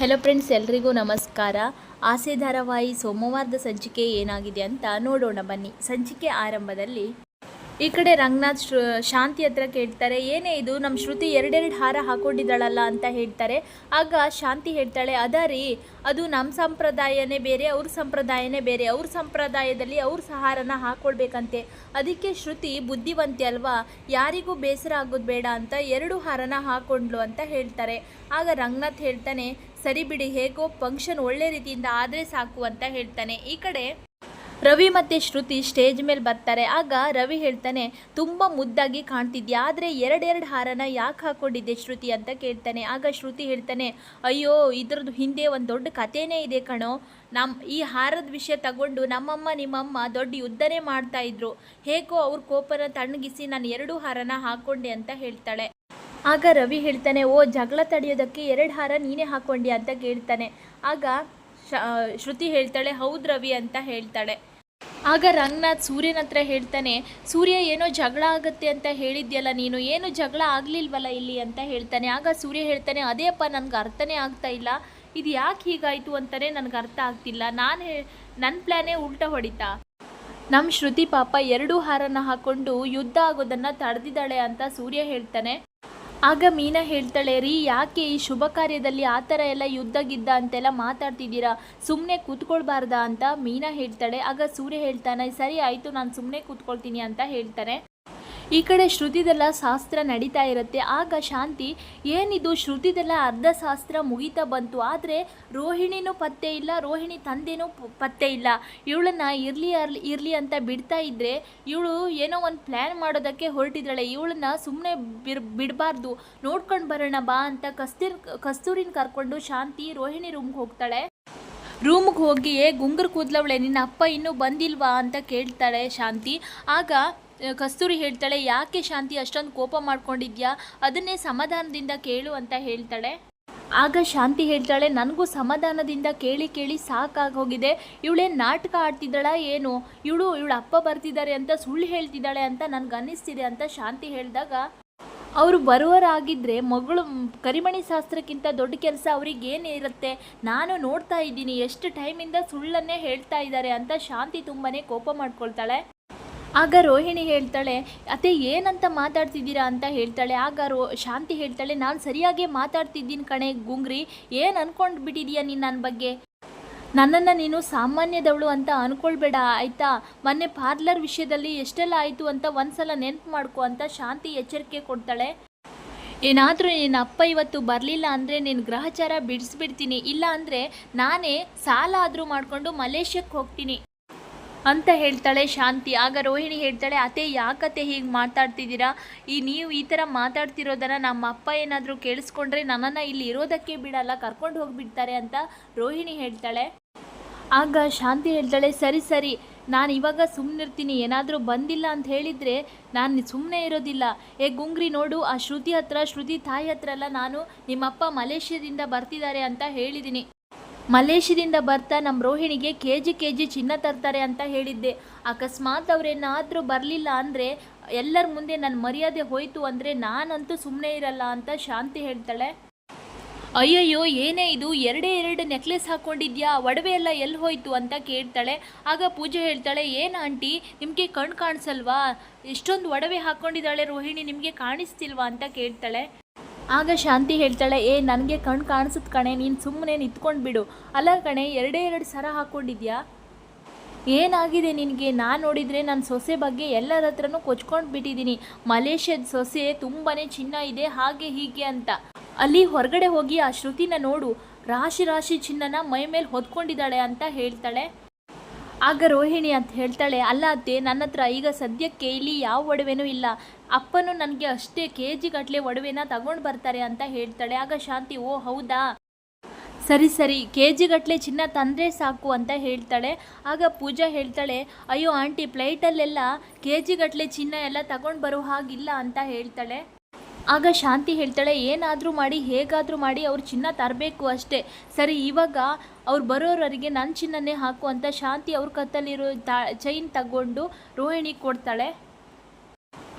Hello friends ಎಲ್ರಿಗೂ ನಮಸ್ಕಾರ. ಆಸೆ ಧಾರಾವಾಹಿ ಸೋಮವಾರದ ಸಂಚಿಕೆ ಏನಾಗಿದೆ ಅಂತ ನೋಡೋಣ ಬನ್ನಿ. ಸಂಚಿಕೆ ಆರಂಭದಲ್ಲಿ ಈ ಕಡೆ ರಂಗನಾಥ್ ಶ್ರು ಶಾಂತಿ ಹತ್ರ ಕೇಳ್ತಾರೆ, ಏನೇ ಇದು ನಮ್ಮ ಶ್ರುತಿ ಎರಡೆರಡು ಹಾರ ಹಾಕೊಂಡಿದ್ದಾಳಲ್ಲ ಅಂತ ಹೇಳ್ತಾರೆ. ಆಗ ಶಾಂತಿ ಹೇಳ್ತಾಳೆ, ಅದ ರೀ, ಅದು ನಮ್ಮ ಸಂಪ್ರದಾಯನೇ ಬೇರೆ, ಅವ್ರ ಸಂಪ್ರದಾಯನೇ ಬೇರೆ, ಅವ್ರ ಸಂಪ್ರದಾಯದಲ್ಲಿ ಅವ್ರ ಸಹಾರನ ಹಾಕೊಳ್ಬೇಕಂತೆ. ಅದಕ್ಕೆ ಶ್ರುತಿ ಬುದ್ಧಿವಂತೆ ಅಲ್ವಾ, ಯಾರಿಗೂ ಬೇಸರ ಆಗೋದು ಬೇಡ ಅಂತ ಎರಡು ಹಾರನ ಹಾಕೊಂಡ್ಲು ಅಂತ ಹೇಳ್ತಾರೆ. ಆಗ ರಂಗನಾಥ್ ಹೇಳ್ತಾನೆ, ಸರಿ ಬಿಡಿ, ಹೇಗೋ, ಫಂಕ್ಷನ್ ಒಳ್ಳೆ ರೀತಿಯಿಂದ ಆದರೆ ಸಾಕು ಅಂತ ಹೇಳ್ತಾನೆ. ಈ ಕಡೆ ರವಿ ಮತ್ತು ಶ್ರುತಿ ಸ್ಟೇಜ್ ಮೇಲೆ ಬರ್ತಾರೆ. ಆಗ ರವಿ ಹೇಳ್ತಾನೆ, ತುಂಬ ಮುದ್ದಾಗಿ ಕಾಣ್ತಿದ್ಯಾ? ಆದರೆ ಎರಡೆರಡು ಹಾರನ ಯಾಕೆ ಹಾಕೊಂಡಿದ್ದೆ ಶ್ರುತಿ ಅಂತ ಕೇಳ್ತಾನೆ. ಆಗ ಶ್ರುತಿ ಹೇಳ್ತಾನೆ, ಅಯ್ಯೋ, ಇದ್ರದ್ದು ಹಿಂದೆ ಒಂದು ದೊಡ್ಡ ಕಥೆನೇ ಇದೆ ಕಣೋ. ನಮ್ಮ ಈ ಹಾರದ ವಿಷಯ ತಗೊಂಡು ನಮ್ಮಮ್ಮ ನಿಮ್ಮಮ್ಮ ದೊಡ್ಡ ಯುದ್ಧನೇ ಮಾಡ್ತಾ ಇದ್ರು. ಹೇಗೋ ಅವ್ರ ಕೋಪನ ತಣ್ಣಗಿಸಿ ನಾನು ಎರಡು ಹಾರನ ಹಾಕೊಂಡೆ ಅಂತ ಹೇಳ್ತಾಳೆ. ಆಗ ರವಿ ಹೇಳ್ತಾನೆ, ಓ, ಜಗಳ ತಡೆಯೋದಕ್ಕೆ ಎರಡು ಹಾರ ನೀನೇ ಹಾಕ್ಕೊಂಡೆ ಅಂತ ಕೇಳ್ತಾನೆ. ಆಗ ಶ್ರುತಿ ಹೇಳ್ತಾಳೆ, ಹೌದು ರವಿ, ಅಂತ ಹೇಳ್ತಾಳೆ. ಆಗ ರಂಗನಾಥ್ ಸೂರ್ಯನ ಹತ್ರ ಹೇಳ್ತಾನೆ, ಸೂರ್ಯ, ಏನೋ ಜಗಳ ಆಗುತ್ತೆ ಅಂತ ಹೇಳಿದ್ಯಲ್ಲ ನೀನು? ಏನು ಜಗಳ ಆಗಲಿಲ್ವಲ್ಲ ಇಲ್ಲಿ? ಅಂತ ಹೇಳ್ತಾನೆ. ಆಗ ಸೂರ್ಯ ಹೇಳ್ತಾನೆ ಅದೇಪ್ಪ ನನಗೆ ಅರ್ಥನೇ ಆಗ್ತಾ ಇಲ್ಲ. ಇದು ಯಾಕೆ ಹೀಗಾಯಿತು ಅಂತಲೇ ನನಗೆ ಅರ್ಥ ಆಗ್ತಿಲ್ಲ. ನಾನು ಹೇ ನನ್ನ ಪ್ಲ್ಯಾನೇ ಉಲ್ಟ ಹೊಡಿತಾ. ನಮ್ಮ ಶ್ರುತಿ ಪಾಪ ಎರಡು ಹಾರನ ಹಾಕೊಂಡು ಯುದ್ಧ ಆಗೋದನ್ನು ತಡೆದಿದ್ದಾಳೆ ಅಂತ ಸೂರ್ಯ ಹೇಳ್ತಾನೆ. ಆಗ ಮೀನಾ ಹೇಳ್ತಾಳೆ, ರೀ, ಯಾಕೆ ಈ ಶುಭ ಕಾರ್ಯದಲ್ಲಿ ಆ ಥರ ಎಲ್ಲ ಯುದ್ಧ ಗಿದ್ದ ಅಂತೆಲ್ಲ ಮಾತಾಡ್ತಿದ್ದೀರಾ? ಸುಮ್ಮನೆ ಕೂತ್ಕೊಳ್ಬಾರ್ದಾ? ಅಂತ ಮೀನಾ ಹೇಳ್ತಾಳೆ. ಆಗ ಸೂರ್ಯ ಹೇಳ್ತಾನೆ, ಸರಿ, ಆಯಿತು, ನಾನು ಸುಮ್ಮನೆ ಕೂತ್ಕೊಳ್ತೀನಿ ಅಂತ ಹೇಳ್ತಾನೆ. ಈ ಕಡೆ ಶ್ರುತಿದೆಲ್ಲ ಶಾಸ್ತ್ರ ನಡೀತಾ ಇರುತ್ತೆ. ಆಗ ಶಾಂತಿ, ಏನಿದು ಶ್ರುತಿದೆಲ್ಲ ಅರ್ಧ ಶಾಸ್ತ್ರ ಮುಗಿತಾ ಬಂತು. ಆದರೆ ರೋಹಿಣಿನೂ ಪತ್ತೆ ಇಲ್ಲ, ರೋಹಿಣಿ ತಂದೆನೂ ಪತ್ತೆ ಇಲ್ಲ. ಇವಳನ್ನ ಇರಲಿ ಅರ್ಲಿ, ಇರಲಿ ಅಂತ ಬಿಡ್ತಾ ಇದ್ದರೆ ಇವಳು ಏನೋ ಒಂದು ಪ್ಲ್ಯಾನ್ ಮಾಡೋದಕ್ಕೆ ಹೊರಟಿದ್ದಾಳೆ. ಇವಳನ್ನ ಸುಮ್ಮನೆ ಬಿರ್, ಬಿಡಬಾರ್ದು. ನೋಡ್ಕೊಂಡು ಬರೋಣ ಬಾ ಅಂತ ಕಸ್ತೂರ್, ಕಸ್ತೂರಿನ ಕರ್ಕೊಂಡು ಶಾಂತಿ ರೋಹಿಣಿ ರೂಮ್ಗೆ ಹೋಗ್ತಾಳೆ. ರೂಮ್ಗೆ ಹೋಗಿ ಗುಂಗುರು ಕೂದ್ಲವಳೆ, ನಿನ್ನ ಅಪ್ಪ ಇನ್ನೂ ಬಂದಿಲ್ವಾ? ಅಂತ ಕೇಳ್ತಾಳೆ ಶಾಂತಿ. ಆಗ ಕಸ್ತೂರಿ ಹೇಳ್ತಾಳೆ, ಯಾಕೆ ಶಾಂತಿ ಅಷ್ಟೊಂದು ಕೋಪ ಮಾಡ್ಕೊಂಡಿದ್ಯಾ? ಅದನ್ನೇ ಸಮಾಧಾನದಿಂದ ಕೇಳು ಅಂತ ಹೇಳ್ತಾಳೆ. ಆಗ ಶಾಂತಿ ಹೇಳ್ತಾಳೆ, ನನಗೂ ಸಮಾಧಾನದಿಂದ ಕೇಳಿ ಕೇಳಿ ಸಾಕಾಗೋಗಿದೆ ಇವಳೇನು ನಾಟಕ ಆಡ್ತಿದ್ದಾಳ, ಏನು? ಇವಳು ಇವಳ ಅಪ್ಪ ಬರ್ತಿದ್ದಾರೆ ಅಂತ ಸುಳ್ಳು ಹೇಳ್ತಿದ್ದಾಳೆ ಅಂತ ನನಗೆ ಅನ್ನಿಸ್ತಿದೆ ಅಂತ ಶಾಂತಿ ಹೇಳಿದಾಗ, ಅವರು ಬರುವರಾಗಿದ್ದರೆ ಮಗಳು ಕರಿಮಣಿ ಶಾಸ್ತ್ರಕ್ಕಿಂತ ದೊಡ್ಡ ಕೆಲಸ ಅವರಿಗೇನಿರುತ್ತೆ ನಾನು ನೋಡ್ತಾ ಇದ್ದೀನಿ, ಎಷ್ಟು ಟೈಮಿಂದ ಸುಳ್ಳನ್ನೇ ಹೇಳ್ತಾ ಇದ್ದಾರೆ ಅಂತ ಶಾಂತಿ ತುಂಬನೇ ಕೋಪ ಮಾಡ್ಕೊಳ್ತಾಳೆ. ಆಗ ರೋಹಿಣಿ ಹೇಳ್ತಾಳೆ, ಅತ್ತೆ, ಏನಂತ ಮಾತಾಡ್ತಿದ್ದೀರಾ ಅಂತ ಹೇಳ್ತಾಳೆ. ಆಗ ರೋ, ಶಾಂತಿ ಹೇಳ್ತಾಳೆ, ನಾನು ಸರಿಯಾಗೇ ಮಾತಾಡ್ತಿದ್ದೀನಿ ಕಣೆ, ಗುಂಗ್ರಿ, ಏನು ಅನ್ಕೊಂಡು ಬಿಟ್ಟಿದೀಯ ನೀನು ನನ್ನ ಬಗ್ಗೆ? ನನ್ನನ್ನು ನೀನು ಸಾಮಾನ್ಯದವಳು ಅಂತ ಅಂದ್ಕೊಳ್ಬೇಡ ಆಯಿತಾ? ಮೊನ್ನೆ ಪಾರ್ಲರ್ ವಿಷಯದಲ್ಲಿ ಎಷ್ಟೆಲ್ಲ ಆಯಿತು ಅಂತ ಒಂದ್ಸಲ ನೆನಪು ಮಾಡ್ಕೊ ಅಂತ ಶಾಂತಿ ಎಚ್ಚರಿಕೆ ಕೊಡ್ತಾಳೆ. ಏನಾದರೂ ನಿನ್ನ ಅಪ್ಪ ಇವತ್ತು ಬರಲಿಲ್ಲ ಅಂದರೆ ನಿನ್ನ ಗ್ರಹಚಾರ ಬಿಡಿಸ್ಬಿಡ್ತೀನಿ. ಇಲ್ಲ ಅಂದರೆ ನಾನೇ ಸಾಲ ಆದರೂ ಮಾಡಿಕೊಂಡು ಮಲೇಷ್ಯಕ್ಕೆ ಹೋಗ್ತೀನಿ. ಅಂತ ಹೇಳ್ತಾಳೆ ಶಾಂತಿ. ಆಗ ರೋಹಿಣಿ ಹೇಳ್ತಾಳೆ ಅತೆ ಯಾಕತೆ ಹೀಗೆ ಮಾತಾಡ್ತಿದ್ದೀರಾ? ಈ ನೀವು ಈ ಥರ ಮಾತಾಡ್ತಿರೋದನ್ನು ನಮ್ಮ ಅಪ್ಪ ಏನಾದರೂ ಕೇಳಿಸ್ಕೊಂಡ್ರೆ ನನ್ನನ್ನು ಇಲ್ಲಿ ಇರೋದಕ್ಕೆ ಬಿಡಲ್ಲ, ಕರ್ಕೊಂಡು ಹೋಗಿಬಿಡ್ತಾರೆ ಅಂತ ರೋಹಿಣಿ ಹೇಳ್ತಾಳೆ. ಆಗ ಶಾಂತಿ ಹೇಳ್ತಾಳೆ, ಸರಿ ಸರಿ, ನಾನು ಇವಾಗ ಸುಮ್ಮನಿರ್ತೀನಿ ಏನಾದರೂ ಬಂದಿಲ್ಲ ಅಂತ ಹೇಳಿದರೆ ನಾನು ಸುಮ್ಮನೆ ಇರೋದಿಲ್ಲ. ಏ, ಗುಂಗ್ರಿ ನೋಡು, ಆ ಶ್ರುತಿ ಹತ್ರ, ಶ್ರುತಿ ತಾಯಿ ಹತ್ರ ಎಲ್ಲ ನಾನು ನಿಮ್ಮಪ್ಪ ಮಲೇಷ್ಯಾದಿಂದ ಬರ್ತಿದ್ದಾರೆ ಅಂತ ಹೇಳಿದ್ದೀನಿ. ಮಲೇಷ್ಯಾದಿಂದ ಬರ್ತಾ ನಮ್ಮ ರೋಹಿಣಿಗೆ ಕೆ ಜಿ ಕೆ ಜಿ ಚಿನ್ನ ತರ್ತಾರೆ ಅಂತ ಹೇಳಿದ್ದೆ. ಅಕಸ್ಮಾತ್ ಅವರೇನಾದರೂ ಬರಲಿಲ್ಲ ಅಂದರೆ ಎಲ್ಲರ ಮುಂದೆ ನನ್ನ ಮರ್ಯಾದೆ ಹೋಯಿತು ಅಂದರೆ ನಾನಂತೂ ಸುಮ್ಮನೆ ಇರಲ್ಲ ಅಂತ ಶಾಂತಿ ಹೇಳ್ತಾಳೆ. ಅಯ್ಯಯ್ಯೋ, ಏನೇ ಇದು? ಎರಡೇ ಎರಡು ನೆಕ್ಲೆಸ್ ಹಾಕ್ಕೊಂಡಿದ್ಯಾ ಒಡವೆ ಎಲ್ಲ ಎಲ್ಲಿ ಹೋಯಿತು ಅಂತ ಕೇಳ್ತಾಳೆ. ಆಗ ಪೂಜೆ ಹೇಳ್ತಾಳೆ, ಏನು ಆಂಟಿ, ನಿಮಗೆ ಕಣ್ಣು ಕಾಣಿಸಲ್ವಾ? ಇಷ್ಟೊಂದು ಒಡವೆ ಹಾಕ್ಕೊಂಡಿದ್ದಾಳೆ ರೋಹಿಣಿ, ನಿಮಗೆ ಕಾಣಿಸ್ತಿಲ್ವಾ? ಅಂತ ಕೇಳ್ತಾಳೆ. ಆಗ ಶಾಂತಿ ಹೇಳ್ತಾಳೆ, ಏ, ನನಗೆ ಕಣ್ಣು ಕಾಣಿಸುತ್ತೆ ಕಣೆ, ನೀನು ಸುಮ್ಮನೆ ನಿಂತ್ಕೊಂಡು ಬಿಡು. ಅಲ್ಲ ಕಣೆ, ಎರಡೇ ಎರಡು ಸರ ಹಾಕ್ಕೊಂಡಿದ್ಯಾ ಏನಾಗಿದೆ ನಿನಗೆ? ನಾನು ನೋಡಿದರೆ ನನ್ನ ಸೊಸೆ ಬಗ್ಗೆ ಎಲ್ಲರ ಹತ್ರನೂ ಕೊಚ್ಕೊಂಡು ಬಿಟ್ಟಿದ್ದೀನಿ. ಮಲೇಷ್ಯಾದ ಸೊಸೆ ತುಂಬಾ ಚಿನ್ನ ಇದೆ, ಹಾಗೆ ಹೀಗೆ ಅಂತ. ಅಲ್ಲಿ ಹೊರಗಡೆ ಹೋಗಿ ಆ ಶ್ರುತಿನ ನೋಡು. ರಾಶಿ ರಾಶಿ ಚಿನ್ನನ ಮೈ ಮೇಲೆ ಹೊದ್ಕೊಂಡಿದ್ದಾಳೆ ಅಂತ ಹೇಳ್ತಾಳೆ. ಆಗ ರೋಹಿಣಿ ಅಂತ ಹೇಳ್ತಾಳೆ, ಅಲ್ಲ ಅತ್ತೆ, ನನ್ನ ಹತ್ರ ಈಗ ಸದ್ಯಕ್ಕೆ ಇಲ್ಲಿ ಯಾವ ಒಡವೆನೂ ಇಲ್ಲ. ಅಪ್ಪನು ನನಗೆ ಅಷ್ಟೇ ಕೆ ಜಿ ಗಟ್ಟಲೆ ಒಡವೆನ ತಗೊಂಡು ಬರ್ತಾರೆ ಅಂತ ಹೇಳ್ತಾಳೆ. ಆಗ ಶಾಂತಿ, ಓ, ಹೌದಾ? ಸರಿ ಸರಿ ಕೆ ಜಿಗಟ್ಟಲೆ ಚಿನ್ನ ತಂದರೆ ಸಾಕು ಅಂತ ಹೇಳ್ತಾಳೆ. ಆಗ ಪೂಜಾ ಹೇಳ್ತಾಳೆ, ಅಯ್ಯೋ, ಆಂಟಿ ಫ್ಲೈಟಲ್ಲೆಲ್ಲ ಕೆ ಜಿಗಟ್ಟಲೆ ಚಿನ್ನ ಎಲ್ಲ ತಗೊಂಡು ಬರೋ ಹಾಗಿಲ್ಲ ಅಂತ ಹೇಳ್ತಾಳೆ. ಆಗ ಶಾಂತಿ ಹೇಳ್ತಾಳೆ, ಏನಾದರೂ ಮಾಡಿ, ಹೇಗಾದರೂ ಮಾಡಿ, ಅವ್ರು ಚಿನ್ನ ತರಬೇಕು ಅಷ್ಟೇ. ಸರಿ, ಇವಾಗ ಅವ್ರು ಬರೋರವರಿಗೆ ನನ್ನ ಚಿನ್ನನೇ ಹಾಕು ಅಂತ ಶಾಂತಿ ಅವ್ರ ಕತ್ತಲ್ಲಿರೋ ಚೈನ್ ತಗೊಂಡು ರೋಹಿಣಿ ಕೊಡ್ತಾಳೆ.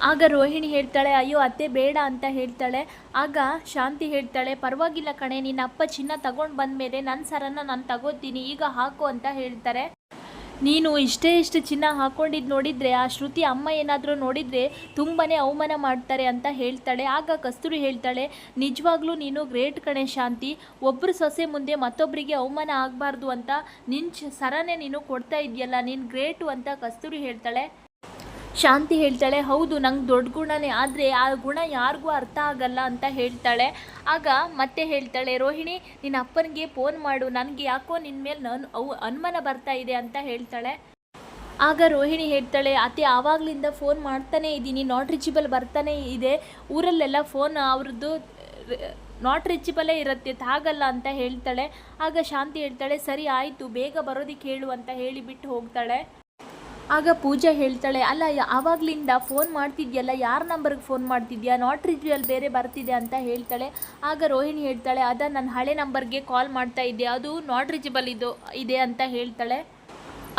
ಆಗ ರೋಹಿಣಿ ಹೇಳ್ತಾಳೆ, ಅಯ್ಯೋ, ಅತ್ತೆ ಬೇಡ ಅಂತ ಹೇಳ್ತಾಳೆ. ಆಗ ಶಾಂತಿ ಹೇಳ್ತಾಳೆ, ಪರವಾಗಿಲ್ಲ ಕಣೆ, ನಿನ್ನ ಅಪ್ಪ ಚಿನ್ನ ತಗೊಂಡು ಬಂದಮೇಲೆ ನನ್ನ ಸರನ್ನು ನಾನು ತಗೋತೀನಿ, ಈಗ ಹಾಕು ಅಂತ ಹೇಳ್ತಾರೆ. ನೀನು ಇಷ್ಟೇ ಇಷ್ಟು ಚಿನ್ನ ಹಾಕೊಂಡಿದ್ದು ನೋಡಿದರೆ, ಆ ಶ್ರುತಿ ಅಮ್ಮ ಏನಾದರೂ ನೋಡಿದರೆ ತುಂಬಾ ಅವಮಾನ ಮಾಡ್ತಾರೆ ಅಂತ ಹೇಳ್ತಾಳೆ. ಆಗ ಕಸ್ತೂರಿ ಹೇಳ್ತಾಳೆ, ನಿಜವಾಗ್ಲೂ ನೀನು ಗ್ರೇಟ್ ಕಣೆ ಶಾಂತಿ. ಒಬ್ಬರು ಸೊಸೆ ಮುಂದೆ ಮತ್ತೊಬ್ಬರಿಗೆ ಅವಮಾನ ಆಗಬಾರ್ದು ಅಂತ ನಿನ್ನ ಸರನೇ ನೀನು ಕೊಡ್ತಾ ಇದೆಯಲ್ಲ, ನೀನು ಗ್ರೇಟು ಅಂತ ಕಸ್ತೂರಿ ಹೇಳ್ತಾಳೆ. ಶಾಂತಿ ಹೇಳ್ತಾಳೆ, ಹೌದು, ನಂಗೆ ದೊಡ್ಡ ಗುಣನೇ, ಆದರೆ ಆ ಗುಣ ಯಾರಿಗೂ ಅರ್ಥ ಆಗಲ್ಲ ಅಂತ ಹೇಳ್ತಾಳೆ. ಆಗ ಮತ್ತೆ ಹೇಳ್ತಾಳೆ, ರೋಹಿಣಿ ನಿನ್ನ ಅಪ್ಪನಿಗೆ ಫೋನ್ ಮಾಡು, ನನಗೆ ಯಾಕೋ ನಿನ್ನ ಮೇಲೆ ನಾನು, ಅವು ಅನುಮಾನ ಬರ್ತಾ ಇದೆ ಅಂತ ಹೇಳ್ತಾಳೆ. ಆಗ ರೋಹಿಣಿ ಹೇಳ್ತಾಳೆ, ಅತ್ತೆ, ಆವಾಗಲಿಂದ ಫೋನ್ ಮಾಡ್ತಾನೇ ಇದ್ದೀನಿ ನಾಟ್ ರಿಚಬಲ್ ಬರ್ತಾನೆ ಇದೆ, ಊರಲ್ಲೆಲ್ಲ ಫೋನ್ ಅವ್ರದ್ದು ನಾಟ್ ರಿಚಬಲೇ ಇರುತ್ತೆ, ತಾಗಲ್ಲ ಅಂತ ಹೇಳ್ತಾಳೆ. ಆಗ ಶಾಂತಿ ಹೇಳ್ತಾಳೆ, ಸರಿ, ಆಯಿತು, ಬೇಗ ಬರೋದಕ್ಕೆ ಹೇಳು ಅಂತ ಹೇಳಿ ಬಿಟ್ಟು ಹೋಗ್ತಾಳೆ. ಆಗ ಪೂಜಾ ಹೇಳ್ತಾಳೆ, ಅಲ್ಲ, ಆವಾಗ್ಲಿಂದ ಫೋನ್ ಮಾಡ್ತಿದ್ಯಲ್ಲ, ಯಾರ ನಂಬರ್ಗೆ ಫೋನ್ ಮಾಡ್ತಿದ್ಯಾ? ನಾಟ್ ರಿಚುವಲ್ ಬೇರೆ ಬರ್ತಿದೆ ಅಂತ ಹೇಳ್ತಾಳೆ. ಆಗ ರೋಹಿಣಿ ಹೇಳ್ತಾಳೆ, ಅದ ನನ್ನ ಹಳೆ ನಂಬರ್ಗೆ ಕಾಲ್ ಮಾಡ್ತಾ ಇದ್ದೆ, ಅದು ನಾಟ್ ರಿಚಬಲ್ ಇದು, ಇದೆ ಅಂತ ಹೇಳ್ತಾಳೆ.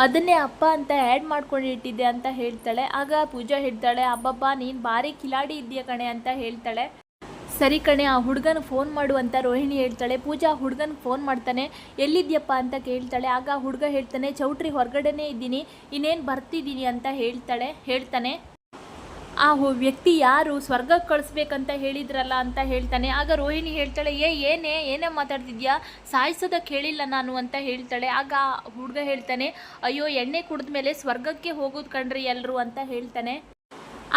ಅದನ್ನೇ ಅಪ್ಪ ಅಂತ ಆ್ಯಡ್ ಮಾಡ್ಕೊಂಡಿಟ್ಟಿದ್ದೆ ಅಂತ ಹೇಳ್ತಾಳೆ. ಆಗ ಪೂಜಾ ಹೇಳ್ತಾಳೆ, ಅಬ್ಬಬ್ಬ, ನೀನು ಭಾರಿ ಕಿಲಾಡಿ ಇದೆಯಾ ಕಣೆ ಅಂತ ಹೇಳ್ತಾಳೆ. ಸರಿ ಕಣೆ, ಆ ಹುಡುಗನ ಫೋನ್ ಮಾಡು ಅಂತ ರೋಹಿಣಿ ಹೇಳ್ತಾಳೆ. ಪೂಜಾ ಹುಡುಗನಿಗೆ ಫೋನ್ ಮಾಡ್ತಾನೆ. ಎಲ್ಲಿದ್ಯಪ್ಪ ಅಂತ ಕೇಳ್ತಾಳೆ. ಆಗ ಹುಡುಗ ಹೇಳ್ತಾನೆ, ಚೌಟ್ರಿ ಹೊರಗಡೆನೇ ಇದ್ದೀನಿ. ಇನ್ನೇನು ಬರ್ತಿದ್ದೀನಿ ಅಂತ ಹೇಳ್ತಾಳೆ, ಹೇಳ್ತಾನೆ. ಆ ವ್ಯಕ್ತಿ ಯಾರು? ಸ್ವರ್ಗಕ್ಕೆ ಕಳಿಸ್ಬೇಕಂತ ಹೇಳಿದ್ರಲ್ಲ ಅಂತ ಹೇಳ್ತಾನೆ. ಆಗ ರೋಹಿಣಿ ಹೇಳ್ತಾಳೆ, ಏ, ಏನೇ ಏನೇ ಮಾತಾಡ್ತಿದ್ಯಾ? ಸಾಯಿಸೋದಕ್ಕೆ ಹೇಳಿಲ್ಲ ನಾನು ಅಂತ ಹೇಳ್ತಾಳೆ. ಆಗ ಹುಡುಗ ಹೇಳ್ತಾನೆ, ಅಯ್ಯೋ, ಎಣ್ಣೆ ಕುಡಿದ ಮೇಲೆ ಸ್ವರ್ಗಕ್ಕೆ ಹೋಗೋದು ಕಣ್ರಿ ಎಲ್ಲರೂ ಅಂತ ಹೇಳ್ತಾನೆ.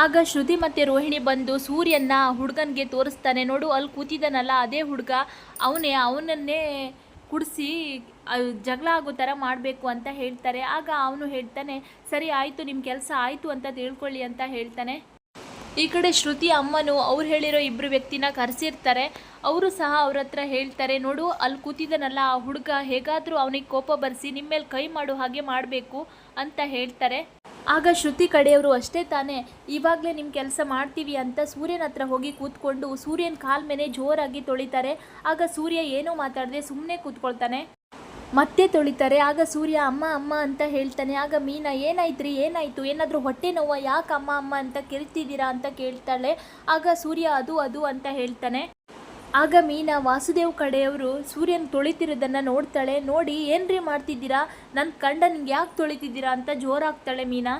ಆಗ ಶ್ರುತಿ ಮತ್ತು ರೋಹಿಣಿ ಬಂದು ಸೂರ್ಯನ ಹುಡುಗನಿಗೆ ತೋರಿಸ್ತಾನೆ. ನೋಡು, ಅಲ್ಲಿ ಕೂತಿದ್ದಾನಲ್ಲ ಅದೇ ಹುಡುಗ. ಅವನೇ, ಅವನನ್ನೇ ಕುಡಿಸಿ ಜಗಳ ಆಗೋ ಥರ ಮಾಡಬೇಕು ಅಂತ ಹೇಳ್ತಾರೆ. ಆಗ ಅವನು ಹೇಳ್ತಾನೆ, ಸರಿ, ಆಯಿತು ನಿಮ್ಮ ಕೆಲಸ ಆಯಿತು ಅಂತ ತಿಳ್ಕೊಳ್ಳಿ ಅಂತ ಹೇಳ್ತಾನೆ. ಈ ಕಡೆ ಶ್ರುತಿ ಅಮ್ಮನು, ಅವ್ರು ಹೇಳಿರೋ ಇಬ್ಬರು ವ್ಯಕ್ತಿನ ಕರೆಸಿರ್ತಾರೆ. ಅವರು ಸಹ ಅವ್ರ ಹತ್ರ ಹೇಳ್ತಾರೆ, ನೋಡು, ಅಲ್ಲಿ ಕೂತಿದ್ದಾನಲ್ಲ ಆ ಹುಡುಗ, ಹೇಗಾದರೂ ಅವನಿಗೆ ಕೋಪ ಬರೆಸಿ ನಿಮ್ಮ ಮೇಲೆ ಕೈ ಮಾಡೋ, ಹಾಗೆ ಮಾಡಬೇಕು ಅಂತ ಹೇಳ್ತಾರೆ. ಆಗ ಶ್ರುತಿ ಕಡೆಯವರು ಅಷ್ಟೇ ತಾನೇ, ಇವಾಗಲೇ ನಿಮ್ಮ ಕೆಲಸ ಮಾಡ್ತೀವಿ ಅಂತ ಸೂರ್ಯನ ಹತ್ರ ಹೋಗಿ ಕೂತ್ಕೊಂಡು ಸೂರ್ಯನ ಕಾಲ್ ಮೇಲೆ ಜೋರಾಗಿ ತೊಳಿತಾರೆ. ಆಗ ಸೂರ್ಯ ಏನೂ ಮಾತಾಡದೆ ಸುಮ್ಮನೆ ಕೂತ್ಕೊಳ್ತಾನೆ. ಮತ್ತೆ ತೊಳಿತಾರೆ. ಆಗ ಸೂರ್ಯ, ಅಮ್ಮ ಅಮ್ಮ ಅಂತ ಹೇಳ್ತಾನೆ. ಆಗ ಮೀನಾ, ಏನಾಯ್ತ್ರಿ, ಏನಾಯ್ತು? ಏನಾದರೂ ಹೊಟ್ಟೆ ನೋವ? ಯಾಕೆ ಅಮ್ಮ ಅಮ್ಮ ಅಂತ ಕೆಲ್ತಿದ್ದೀರಾ ಅಂತ ಕೇಳ್ತಾಳೆ. ಆಗ ಸೂರ್ಯ, ಅದು ಅದು ಅಂತ ಹೇಳ್ತಾನೆ. ಆಗ ಮೀನಾ ವಾಸುದೇವ್ ಕಡೆಯವರು ಸೂರ್ಯನ ತೊಳಿತಿರೋದನ್ನ ನೋಡ್ತಾಳೆ, ನೋಡಿ, ಏನ್ರಿ ಮಾಡ್ತಿದ್ದೀರಾ? ನನ್ನ ಕಂಡ ನಿಂಗೆ ಯಾಕೆ ತೊಳಿತಿದ್ದೀರಾ? ಅಂತ ಜೋರಾಗ್ತಾಳೆ ಮೀನಾ.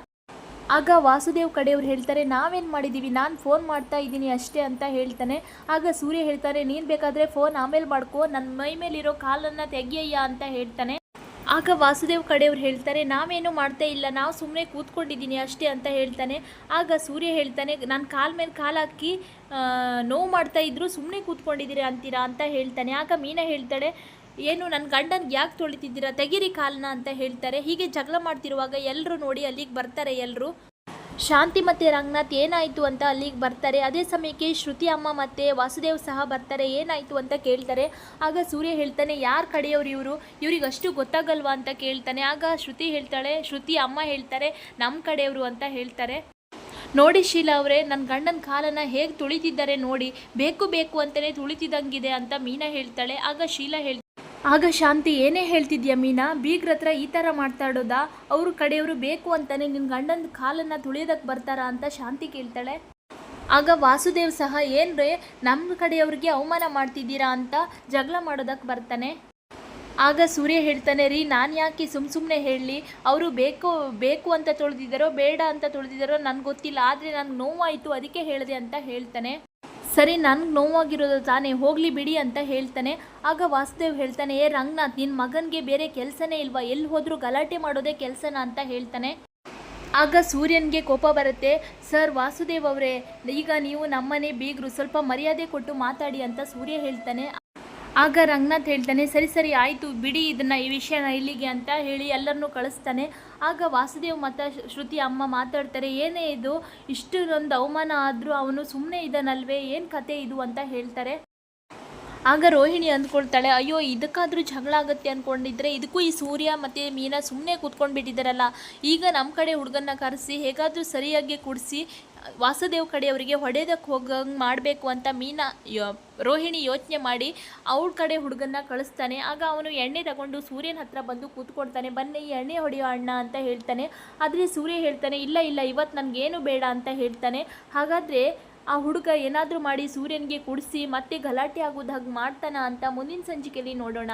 ಆಗ ವಾಸುದೇವ್ ಕಡೆಯವ್ರು ಹೇಳ್ತಾರೆ, ನಾವೇನು ಮಾಡಿದ್ದೀವಿ ನಾನು ಫೋನ್ ಮಾಡ್ತಾ ಇದ್ದೀನಿ ಅಷ್ಟೇ ಅಂತ ಹೇಳ್ತಾನೆ. ಆಗ ಸೂರ್ಯ ಹೇಳ್ತಾರೆ, ನೀನು ಬೇಕಾದರೆ ಫೋನ್ ಆಮೇಲೆ ಮಾಡ್ಕೋ ನನ್ನ ಮೈ ಮೇಲಿರೋ ಕಾಲನ್ನು ತೆಗಿಯಯ್ಯ ಅಂತ ಹೇಳ್ತಾನೆ. ಆಗ ವಾಸುದೇವ್ ಕಡೆಯವ್ರು ಹೇಳ್ತಾರೆ, ನಾವೇನು ಮಾಡ್ತಾ ಇಲ್ಲ, ನಾವು ಸುಮ್ಮನೆ ಕೂತ್ಕೊಂಡಿದ್ದೀನಿ ಅಷ್ಟೇ ಅಂತ ಹೇಳ್ತಾನೆ. ಆಗ ಸೂರ್ಯ ಹೇಳ್ತಾನೆ, ನಾನು ಕಾಲ ಮೇಲೆ ಕಾಲು ಹಾಕಿ ನೋವು ಮಾಡ್ತಾ ಇದ್ರು ಸುಮ್ಮನೆ ಕೂತ್ಕೊಂಡಿದ್ದೀರಾ ಅಂತೀರಾ ಅಂತ ಹೇಳ್ತಾನೆ. ಆಗ ಮೀನಾ ಹೇಳ್ತಾಳೆ, ಏನು ನನ್ನ ಗಂಡನಿಗೆ ಯಾಕೆ ತೊಳಿತಿದ್ದೀರಾ? ತೆಗೀರಿ ಕಾಲನ್ನ ಅಂತ ಹೇಳ್ತಾರೆ. ಹೀಗೆ ಜಗಳ ಮಾಡ್ತಿರುವಾಗ ಎಲ್ಲರೂ ನೋಡಿ ಅಲ್ಲಿಗೆ ಬರ್ತಾರೆ ಎಲ್ಲರೂ ಶಾಂತಿ ಮತ್ತು ರಂಗನಾಥ್ ಏನಾಯಿತು ಅಂತ ಅಲ್ಲಿಗೆ ಬರ್ತಾರೆ. ಅದೇ ಸಮಯಕ್ಕೆ ಶ್ರುತಿ ಅಮ್ಮ ಮತ್ತು ವಾಸುದೇವ್ ಸಹ ಬರ್ತಾರೆ. ಏನಾಯಿತು ಅಂತ ಕೇಳ್ತಾರೆ. ಆಗ ಸೂರ್ಯ ಹೇಳ್ತಾನೆ, ಯಾರ ಕಡೆಯವರು ಇವರು? ಇವ್ರಿಗೆ ಅಷ್ಟು ಗೊತ್ತಾಗಲ್ವಾ? ಅಂತ ಕೇಳ್ತಾನೆ. ಆಗ ಶ್ರುತಿ ಹೇಳ್ತಾಳೆ, ಶ್ರುತಿ ಅಮ್ಮ ಹೇಳ್ತಾರೆ ನಮ್ಮ ಕಡೆಯವರು ಅಂತ ಹೇಳ್ತಾರೆ. ನೋಡಿ ಶೀಲಾ ಅವರೇ ನನ್ನ ಗಂಡನ ಕಾಲನ್ನು ಹೇಗೆ ತುಳಿತಿದ್ದಾರೆ ನೋಡಿ. ಬೇಕು ಬೇಕು ಅಂತಲೇ ತುಳಿತಿದ್ದಂಗಿದೆ ಅಂತ ಮೀನಾ ಹೇಳ್ತಾಳೆ. ಆಗ ಶೀಲಾ ಹೇಳ್ ಆಗ ಶಾಂತಿ ಏನೇ ಹೇಳ್ತಿದ್ಯಾ ಮೀನಾ? ಬೀಗ್ರ ಹತ್ರ ಈ ಥರ ಮಾತಾಡೋದಾ ಅವ್ರ ಕಡೆಯವರು ಬೇಕು ಅಂತಾನೆ ನಿನ್ನ ಗಂಡನ ಕಾಲನ್ನು ತುಳಿಯೋದಕ್ಕೆ ಬರ್ತಾರಾ ಅಂತ ಶಾಂತಿ ಕೇಳ್ತಾಳೆ. ಆಗ ವಾಸುದೇವ್ ಸಹ ಏನ್ರೇ ನಮ್ಮ ಕಡೆಯವ್ರಿಗೆ ಅವಮಾನ ಮಾಡ್ತಿದ್ದೀರಾ ಅಂತ ಜಗಳ ಮಾಡೋದಕ್ಕೆ ಬರ್ತಾನೆ. ಆಗ ಸೂರ್ಯ ಹೇಳ್ತಾನೆ, ರೀ, ನಾನು ಯಾಕೆ ಸುಮ್ಮ ಸುಮ್ಮನೆ ಹೇಳಲಿ ಅವರು ಬೇಕು ಬೇಕು ಅಂತ ತೊಳೆದಿದ್ದಾರೋ ಬೇಡ ಅಂತ ತೊಳೆದಿದ್ದಾರೋ ನನಗೆ ಗೊತ್ತಿಲ್ಲ. ಆದರೆ ನನಗೆ ನೋವಾಯಿತು, ಅದಕ್ಕೆ ಹೇಳಿದೆ ಅಂತ ಹೇಳ್ತಾನೆ. ಸರಿ ನನಗೆ ನೋವಾಗಿರೋದು ತಾನೇ, ಹೋಗಲಿ ಬಿಡಿ ಅಂತ ಹೇಳ್ತಾನೆ. ಆಗ ವಾಸುದೇವ್ ಹೇಳ್ತಾನೆ, ಏ ರಂಗನಾಥ್ ನಿನ್ನ ಮಗನಿಗೆ ಬೇರೆ ಕೆಲಸನೇ ಇಲ್ವಾ? ಎಲ್ಲಿ ಹೋದರೂ ಗಲಾಟೆ ಮಾಡೋದೇ ಕೆಲಸನ? ಅಂತ ಹೇಳ್ತಾನೆ. ಆಗ ಸೂರ್ಯನಿಗೆ ಕೋಪ ಬರುತ್ತೆ, ಸರ್, ವಾಸುದೇವ್ ಅವರೇ, ಈಗ ನೀವು ನಮ್ಮನೆ ಬೀಗರು ಸ್ವಲ್ಪ ಮರ್ಯಾದೆ ಕೊಟ್ಟು ಮಾತಾಡಿ ಅಂತ ಸೂರ್ಯ ಹೇಳ್ತಾನೆ. ಆಗ ರಂಗನಾಥ್ ಹೇಳ್ತಾನೆ, ಸರಿ ಸರಿ, ಆಯಿತು, ಬಿಡಿ ಇದನ್ನು ಈ ವಿಷಯನ ಇಲ್ಲಿಗೆ ಅಂತ ಹೇಳಿ ಎಲ್ಲರನ್ನೂ ಕಳಿಸ್ತಾನೆ. ಆಗ ವಾಸುದೇವ್ ಮತ್ತು ಶ್ರುತಿ, ಅಮ್ಮ ಮಾತಾಡ್ತಾರೆ, ಏನೇ ಇದು ಇಷ್ಟೊಂದು ಅವಮಾನ ಆದರೂ ಅವನು ಸುಮ್ಮನೆ ಇದ್ದಾನಲ್ವೇ ಏನು ಕತೆ ಇದು? ಅಂತ ಹೇಳ್ತಾರೆ. ಆಗ ರೋಹಿಣಿ ಅಂದ್ಕೊಳ್ತಾಳೆ, ಅಯ್ಯೋ, ಇದಕ್ಕಾದರೂ ಜಗಳ ಆಗುತ್ತೆ ಅಂದ್ಕೊಂಡಿದ್ರೆ ಇದಕ್ಕೂ ಈ ಸೂರ್ಯ ಮತ್ತು ಮೀನಾ ಸುಮ್ಮನೆ ಕೂತ್ಕೊಂಡು ಬಿಟ್ಟಿದ್ದಾರಲ್ಲ ಈಗ ನಮ್ಮ ಕಡೆ ಹುಡುಗನ್ನ ಕರೆಸಿ, ಹೇಗಾದರೂ ಸರಿಯಾಗಿ ಕುಡಿಸಿ ವಾಸುದೇವ್ ಕಡೆಯವರಿಗೆ ಹೊಡೆದಕ್ಕೆ ಹೋಗಂಗೆ ಮಾಡಬೇಕು ಅಂತ ಮೀನಾ ರೋಹಿಣಿ ಯೋಚನೆ ಮಾಡಿ ಅವ್ರ ಕಡೆ ಹುಡುಗನ್ನ ಕಳಿಸ್ತಾನೆ. ಆಗ ಅವನು ಎಣ್ಣೆ ತಗೊಂಡು ಸೂರ್ಯನ ಹತ್ರ ಬಂದು ಕೂತ್ಕೊಳ್ತಾನೆ. ಬನ್ನಿ, ಎಣ್ಣೆ ಹೊಡೆಯೋ ಅಣ್ಣ ಅಂತ ಹೇಳ್ತಾನೆ. ಆದರೆ ಸೂರ್ಯ ಹೇಳ್ತಾನೆ, ಇಲ್ಲ ಇಲ್ಲ ಇವತ್ತು ನನಗೇನು ಬೇಡ ಅಂತ ಹೇಳ್ತಾನೆ. ಹಾಗಾದರೆ ಆ ಹುಡುಗ ಏನಾದರೂ ಮಾಡಿ ಸೂರ್ಯನಿಗೆ ಕುಡಿಸಿ ಮತ್ತೆ ಗಲಾಟೆ ಆಗೋದು ಹಾಗೆ ಮಾಡ್ತಾನ ಅಂತ ಮುಂದಿನ ಸಂಚಿಕೆಯಲ್ಲಿ ನೋಡೋಣ.